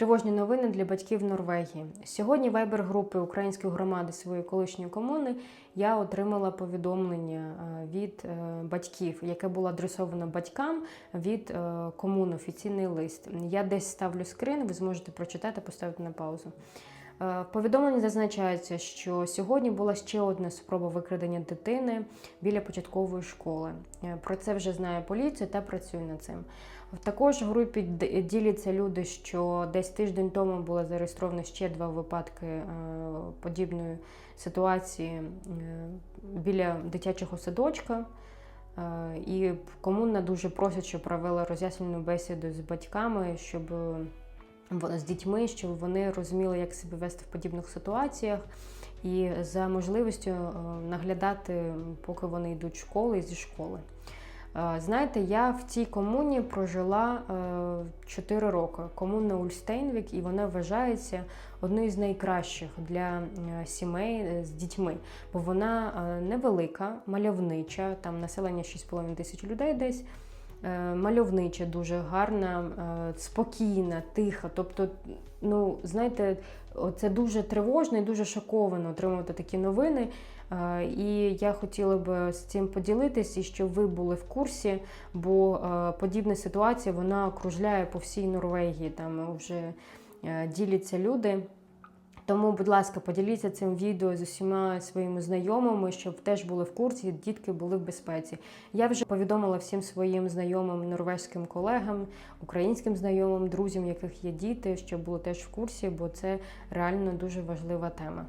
Тривожні новини для батьків Норвегії. Сьогодні вайбер групи української громади своєї колишньої комуни я отримала повідомлення е, від е, батьків, яке було адресовано батькам від комун комуни, офіційний лист. Я десь ставлю скрин, ви зможете прочитати, поставити на паузу. Е, В повідомленні зазначається, що сьогодні була ще одна спроба викрадення дитини біля початкової школи. Е, Про це вже знає поліція та працює над цим. Також в групі діляться люди, що десь тиждень тому було зареєстровано ще два випадки е, подібної ситуації біля дитячого садочка. І комуна дуже просить, щоб провела роз'яснювальну бесіду з батьками, щоб в- з дітьми, щоб вони розуміли, як себе вести в подібних ситуаціях, і за можливістю е, наглядати, поки вони йдуть в школу і зі школи. Е, Знаєте, я в цій комуні прожила 4 роки. Комуна Ульстейнвік, і вона вважається одною з найкращих для е, сімей е, з дітьми, бо вона е, невелика, мальовнича, там населення 6,5 тисяч людей десь. Е, Мальовнича, дуже гарна, е, спокійна, тиха. Тобто, ну знаєте, це дуже тривожно і дуже шоковано отримувати такі новини. Е, І я хотіла б з цим поділитись, і щоб ви були в курсі, бо подібна ситуація вона окружляє по всій Норвегії. Там вже діляться люди. Тому, будь ласка, поділіться цим відео з усіма своїми знайомими, щоб теж були в курсі, дітки були в безпеці. Я вже повідомила всім своїм знайомим норвезьким колегам, українським знайомим, друзям, яких є діти, щоб були теж в курсі, бо це реально дуже важлива тема.